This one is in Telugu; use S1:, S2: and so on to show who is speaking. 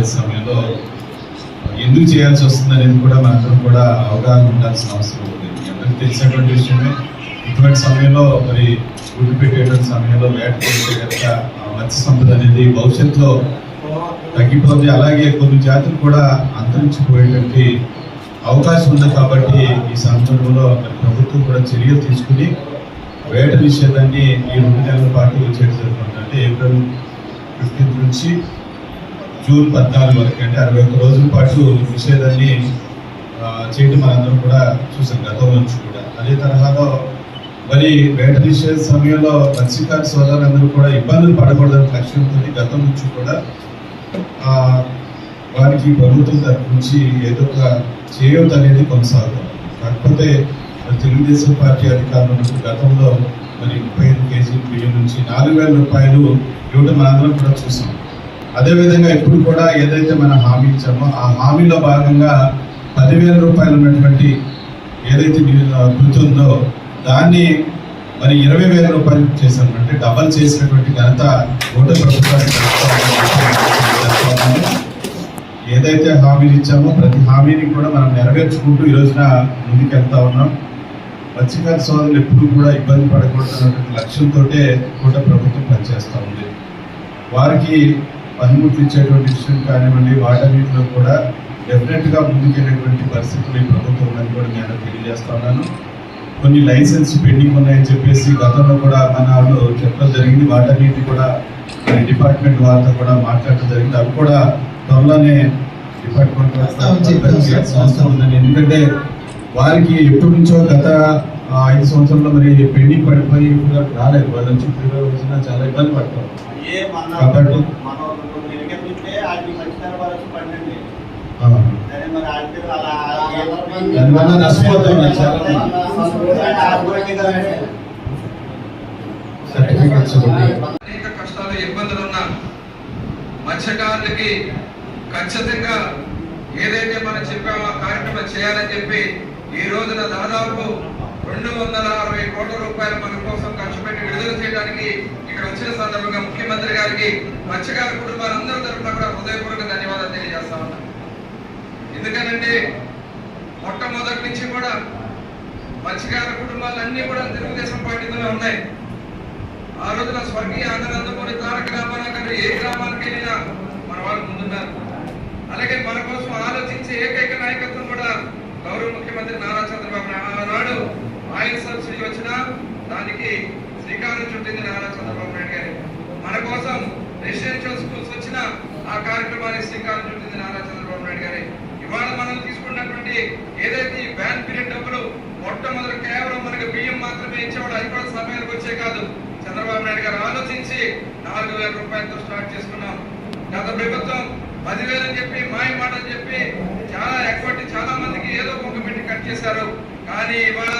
S1: నిషేధ సమయంలో ఎందుకు చేయాల్సి వస్తుంది అనేది కూడా మనందరం కూడా అవగాహన ఉండాల్సిన అవసరం ఉంది. అందరికీ తెలిసినటువంటి విషయమే. ఇటువంటి సమయంలో మరి గుడ్డు పెట్టేటువంటి సమయంలో వేట కనుక మత్స్య సంపద అనేది భవిష్యత్తులో తగ్గిపోతుంది అలాగే కొన్ని జాతులు కూడా అంతరించిపోయేటువంటి అవకాశం ఉంది కాబట్టి ఈ సందర్భంలో ప్రభుత్వం కూడా చర్యలు తీసుకుని వేట నిషేధాన్ని ఈ రెండు నెలల పాటు చేయడం జరుగుతుంది అంటే ఏప్రిల్ ఫిఫ్టీన్త్ నుంచి జూన్ పద్నాలుగు వరకు అంటే అరవై ఒక్క రోజుల పాటు నిషేధాన్ని చేయడం మనందరం కూడా చూసాం గతం నుంచి కూడా. అదే తరహాలో మరి వేట నిషేధ సమయంలో మత్స్యకార సోదరులందరూ కూడా ఇబ్బందులు పడకూడదని లక్ష్యంతో గతం నుంచి కూడా వారికి ప్రభుత్వం తరపు నుంచి ఏదో ఒక చేయొద్దు అనేది కొనసాగుతుంది కాకపోతే తెలుగుదేశం పార్టీ అధికారులు గతంలో మరి ముప్పై ఐదు కేజీల బియ్యం నుంచి నాలుగు వేల రూపాయలు ఇవ్వడం మనందరం కూడా చూసాం. అదేవిధంగా ఇప్పుడు కూడా ఏదైతే మనం హామీ ఇచ్చామో ఆ హామీలో భాగంగా పదివేల రూపాయలు ఉన్నటువంటి ఏదైతే ని- ఉందో దాన్ని మరి ఇరవై వేల రూపాయలు చేశాం. అంటే డబల్ చేసినటువంటి ఘనత ఓటర్ ప్రభుత్వానికి ఏదైతే హామీలు ఇచ్చామో ప్రతి హామీని కూడా మనం నెరవేర్చుకుంటూ ఈ రోజున ముందుకెళ్తా ఉన్నాం. మత్స్యకార సోదరులు ఎప్పుడూ కూడా ఇబ్బంది పడకూడదు అన్నటువంటి లక్ష్యంతో కూడా ప్రభుత్వం పనిచేస్తూ ఉంది. వారికి పనిముట్లు ఇచ్చేటువంటి విషయం కానివ్వండి వాటన్నిటిలో కూడా డెఫినెట్గా ముందుకెళ్ళేటువంటి పరిస్థితులు ఈ ప్రభుత్వం ఉందని కూడా నేను తెలియజేస్తా ఉన్నాను. కొన్ని లైసెన్స్ పెండింగ్ ఉన్నాయని చెప్పేసి గతంలో కూడా మన వాళ్ళు చెప్పడం జరిగింది. వాటన్నిటి కూడా మరి డిపార్ట్మెంట్ వారితో కూడా మాట్లాడటం జరిగింది. అవి కూడా త్వరలోనే డిపార్ట్మెంట్. అవసరం ఉందని. ఎందుకంటే వారికి ఎప్పటి నుంచో గత ఆ, ఐదు సంవత్సరాల్లో మరి పెండింగ్ పడిపోయి రాలేదు. వాళ్ళ నుంచి ఇప్పుడు వచ్చినా చాలా ఇబ్బంది పడతారు
S2: మన
S1: కాబట్టి
S3: అనేక కష్టాలు ఇబ్బందులు ఉన్న మత్స్యకారులకి ఖచ్చితంగా ఏదైతే మనం చెప్పామో ఆ కార్యక్రమం చేయాలని చెప్పి ఈ రోజున దాదాపు రెండు వందల అరవై కోట్ల రూపాయలు మన కోసం చేయడానికి ఇక్కడ వచ్చిన సందర్భంగా ముఖ్యమంత్రి గారికి మత్స్యకార కుటుంబాలందరి తరఫున కూడా హృదయపూర్వక ధన్యవాదాలు తెలియజేస్తా ఉన్నా. ఎందుకనంటే మొట్టమొదటి నుంచి కూడా మత్స్యకార కుటుంబాలన్నీ కూడా తెలుగుదేశం పార్టీతోనే ఉన్నాయి. ఆ రోజున స్వర్గీయ ఆనందమూరి తారక రామారావు గారు ఏ గ్రామానికి వెళ్ళినా మన వాళ్ళు ముందున్నారు అలాగే మన కోసం ఆలోచించే ఏకైక నాయకత్వం కూడా గౌరవ ముఖ్యమంత్రి నారా చంద్రబాబు నాయుడు ఆనాడు ఆయిల్ సబ్సిడీ వచ్చినా దానికి శ్రీకారం నారా చంద్రబాబు నాయుడు గారు. మన కోసం రెసిడెన్షియల్ స్కూల్స్ వచ్చిన ఆ కార్యక్రమాన్ని శ్రీకారం చుట్టింది నారా చంద్రబాబు నాయుడు గారి. ఇవాళ మనం తీసుకున్నటువంటి ఏదైతే ఈ బ్యాన్ పీరియడ్ డబ్బులు మొట్టమొదటి కేవలం మనకు బియ్యం మాత్రమే ఇచ్చేవాడు అది కూడా సమయానికి వచ్చే కాదు. చంద్రబాబు నాయుడు గారు ఆలోచించి నాలుగు వేల రూపాయలతో స్టార్ట్ చేసుకున్నాం. గత ప్రభుత్వం పదివేలు అని చెప్పి మాయ మాట అని చెప్పి చాలా ఎక్కువ చాలా మందికి ఏదో ఒక పెట్టి కట్ చేశారు. కానీ ఇవాళ